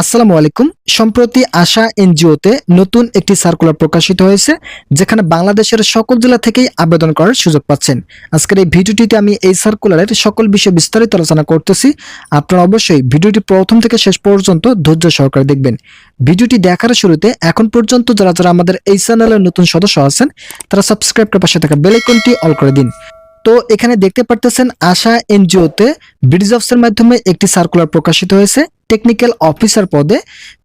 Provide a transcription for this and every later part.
আসসালামু আলাইকুম। সম্প্রতি আশা এনজিওতে নতুন একটি সার্কুলার প্রকাশিত হয়েছে, যেখানে বাংলাদেশের সকল জেলা থেকেই আবেদন করার সুযোগ পাচ্ছেন। আজকের এই ভিডিওটিতে আমি এই সার্কুলারের সকল বিষয়ে বিস্তারিত আলোচনা করতেছি। আপনারা অবশ্যই ভিডিওটি প্রথম থেকে শেষ পর্যন্ত ধৈর্য সহকারে দেখবেন। ভিডিওটি দেখার শুরুতে এখন পর্যন্ত যারা যারা আমাদের এই চ্যানেলের নতুন সদস্য আছেন, তারা সাবস্ক্রাইব করে পাশে থাকা বেল আইকনটি অল করে দিন। তো এখানে দেখতে পারতেছেন, আশা এনজিওতে ব্রিজ অফিসের মাধ্যমে একটি সার্কুলার প্রকাশিত হয়েছে। টেকনিক্যাল অফিসার পদে,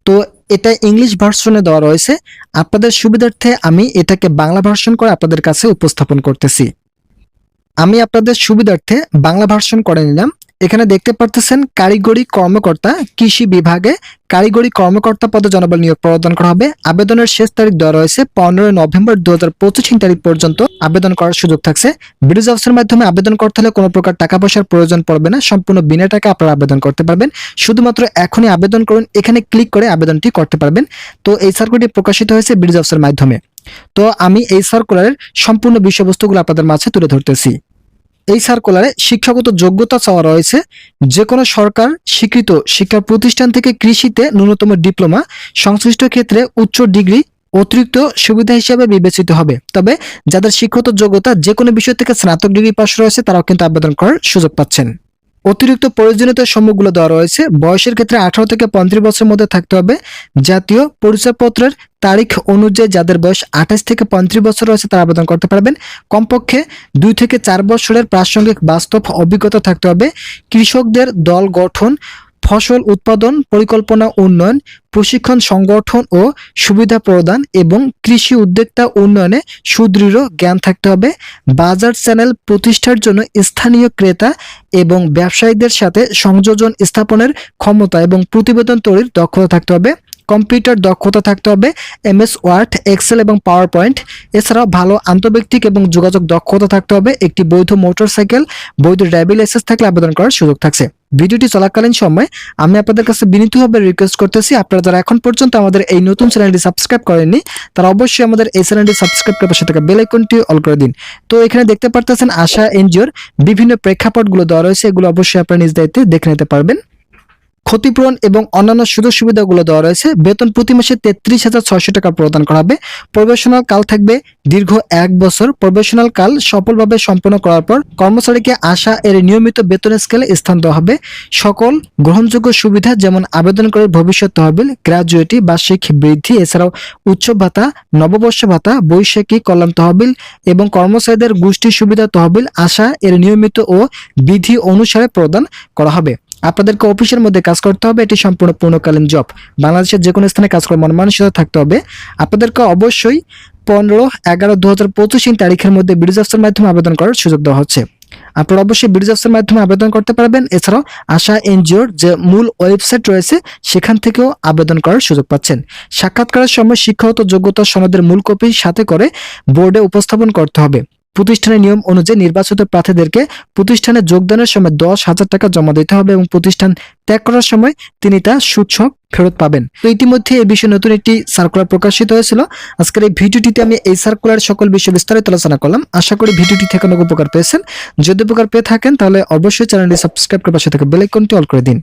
তো এটা ইংলিশ ভার্সনে দেওয়া রয়েছে। আপনাদের সুবিধার্থে আমি এটাকে বাংলা ভার্সন করে আপনাদের কাছে উপস্থাপন করতেছি। আমি আপনাদের সুবিধার্থে বাংলা ভার্সন করে নিলাম। এখানে দেখতে পারতেছেন কারিগরি কর্মকর্তা, কৃষি বিভাগে কারিগরি কর্মকর্তা পদে জনবল নিয়োগ প্রদান করা হবে। আবেদনের শেষ তারিখ দেওয়া রয়েছে পনেরোই নভেম্বর দু হাজার পঁচিশ তারিখ পর্যন্ত। আবেদন করার সুযোগ থাকছে। ব্রিজ অফিসের মাধ্যমে আবেদন করতে হলে কোনো প্রকার টাকা পয়সার প্রয়োজন পড়বে না। সম্পূর্ণ বিনা টাকা আপনারা আবেদন করতে পারবেন। শুধুমাত্র এখনই আবেদন করুন, এখানে ক্লিক করে আবেদনটি করতে পারবেন। তো এই সার্কুলারটি প্রকাশিত হয়েছে ব্রিজ অফিসের মাধ্যমে। তো আমি এই সার্কুলারের সম্পূর্ণ বিষয়বস্তুগুলো আপনাদের মাঝে তুলে ধরতেছি। এই সার্কুলারে শিক্ষাগত যোগ্যতা চাওয়া রয়েছে। যে কোনো সরকার, স্বীকৃত শিক্ষা প্রতিষ্ঠান থেকে কৃষিতে ন্যূনতম ডিপ্লোমা, সংশ্লিষ্ট ক্ষেত্রে উচ্চ ডিগ্রি অতিরিক্ত সুবিধা হিসেবে বিবেচিত হবে। তবে যাদের শিক্ষাগত যোগ্যতা যে কোনো বিষয় থেকে স্নাতক ডিগ্রি পাশ রয়েছে, তারাও কিন্তু আবেদন করার সুযোগ পাচ্ছেন। অতিরিক্ত প্রয়োজনীয়তা সমূহগুলো দেওয়া রয়েছে। বয়সের ক্ষেত্রে আঠারো থেকে পঁয়ত্রিশ বছরের মধ্যে থাকতে হবে। জাতীয় পরিচয়পত্রের তারিখ অনুযায়ী যাদের বয়স আঠাশ থেকে পঁয়ত্রিশ বছর রয়েছে, তারা আবেদন করতে পারবেন। কমপক্ষে দুই থেকে চার বছরের প্রাসঙ্গিক বাস্তব অভিজ্ঞতা থাকতে হবে। কৃষকদের দল গঠন ফসল উৎপাদন, পরিকল্পনা উন্নয়ন, প্রশিক্ষণ সংগঠন ও সুবিধা প্রদান এবং কৃষি উদ্যোক্তা উন্নয়নে সুদৃঢ় জ্ঞান থাকতে হবে। বাজার চ্যানেল প্রতিষ্ঠার জন্য স্থানীয় ক্রেতা এবং ব্যবসায়ীদের সাথে সংযোজন স্থাপনের ক্ষমতা এবং প্রতিবেদন তৈরির দক্ষতা থাকতে হবে। কম্পিউটার দক্ষতা থাকতে হবে, এমএস, ওয়ার্ড, এক্সেল এবং পাওয়ার পয়েন্ট এছাড়াও ভালো আন্তর্ব্যক্তিক এবং যোগাযোগ দক্ষতা থাকতে হবে, একটি বৈধ মোটরসাইকেল, বৈধ ড্রাইভিং লাইসেন্স থাকলে আবেদন করার সুযোগ থাকছে। ভিডিওটি চলাকালীন সময় আমি আপনাদের কাছে বিনীতভাবে রিকোয়েস্ট করতেছি, আপনারা যারা এখন পর্যন্ত আমাদের এই নতুন চ্যানেলটি সাবস্ক্রাইব করেননি, তারা অবশ্যই আমাদের এই চ্যানেলটি সাবস্ক্রাইব করে পাশে থাকা বেল অল করে দিন। তো এখানে দেখতে পারতেছেন আশা এনজিওর বিভিন্ন প্রেক্ষাপটগুলো দেওয়া রয়েছে, এগুলো অবশ্যই আপনারা নিজ দায়িত্বে দেখে নিতে পারবেন। ক্ষতিপূরণ এবং অন্যান্য সুযোগ সুবিধাগুলো দেওয়া রয়েছে। বেতন প্রতি মাসে তেত্রিশ হাজার ছয়শো টাকা প্রদান করা হবে। প্রবেশনাল কাল থাকবে দীর্ঘ এক বছর। প্রবেশনাল কাল সফলভাবে সম্পন্ন করার পর কর্মচারীকে আশা এর নিয়মিত বেতন স্কেলে স্থান দেওয়া হবে। সকল গ্রহণযোগ্য সুবিধা যেমন আবেদনকারীর ভবিষ্যৎ তহবিল গ্র্যাজুয়েটি বার্ষিক বৃদ্ধি, এছাড়াও উচ্চ ভাতা, নববর্ষ ভাতা, বৈশাখী কল্যাণ তহবিল এবং কর্মচারীদের গোষ্ঠী সুবিধা তহবিল, আশা এর নিয়মিত ও বিধি অনুসারে প্রদান করা হবে। আপনাদেরকে অফিসের মধ্যে কাজ করতে হবে, এটি সম্পূর্ণ পূর্ণকালীন জব। বাংলাদেশের যে কোনো স্থানে কাজ করে মন মানসিকতা থাকতে হবে। আপনাদেরকে অবশ্যই পনেরো এগারো দু হাজার পঁচিশ তারিখের মধ্যে ব্রিজ অফিসের মাধ্যমে আবেদন করার সুযোগ দেওয়া হচ্ছে। আপনারা অবশ্যই ব্রিজ অফিসের মাধ্যমে আবেদন করতে পারবেন। এছাড়াও আশা এনজিওর যে মূল ওয়েবসাইট রয়েছে, সেখান থেকেও আবেদন করার সুযোগ পাচ্ছেন। সাক্ষাৎকারের সময় শিক্ষাগত যোগ্যতা সনদের মূল কপি সাথে করে বোর্ডে উপস্থাপন করতে হবে। প্রতিষ্ঠানের নিয়ম অনুযায়ী নির্বাচিত প্রার্থীদেরকে প্রতিষ্ঠানে যোগদানের সময় দশ হাজার টাকা জমা দিতে হবে এবং প্রতিষ্ঠান ত্যাগ করার সময় তিনি তা সুৎসক ফেরত পাবেন। তো ইতিমধ্যে এই বিষয়ে নতুন একটি সার্কুলার প্রকাশিত হয়েছিল। আজকের এই ভিডিওটিতে আমি এই সার্কুলার সকল বিষয়ে বিস্তারিত আলোচনা করলাম। আশা করি ভিডিওটি থেকে অনেক উপকার পেয়েছেন। যদি উপকার পেয়ে থাকেন, তাহলে অবশ্যই চ্যানেলটি সাবস্ক্রাইব করে পাশে থেকে বেল আইকনটি অল করে দিন।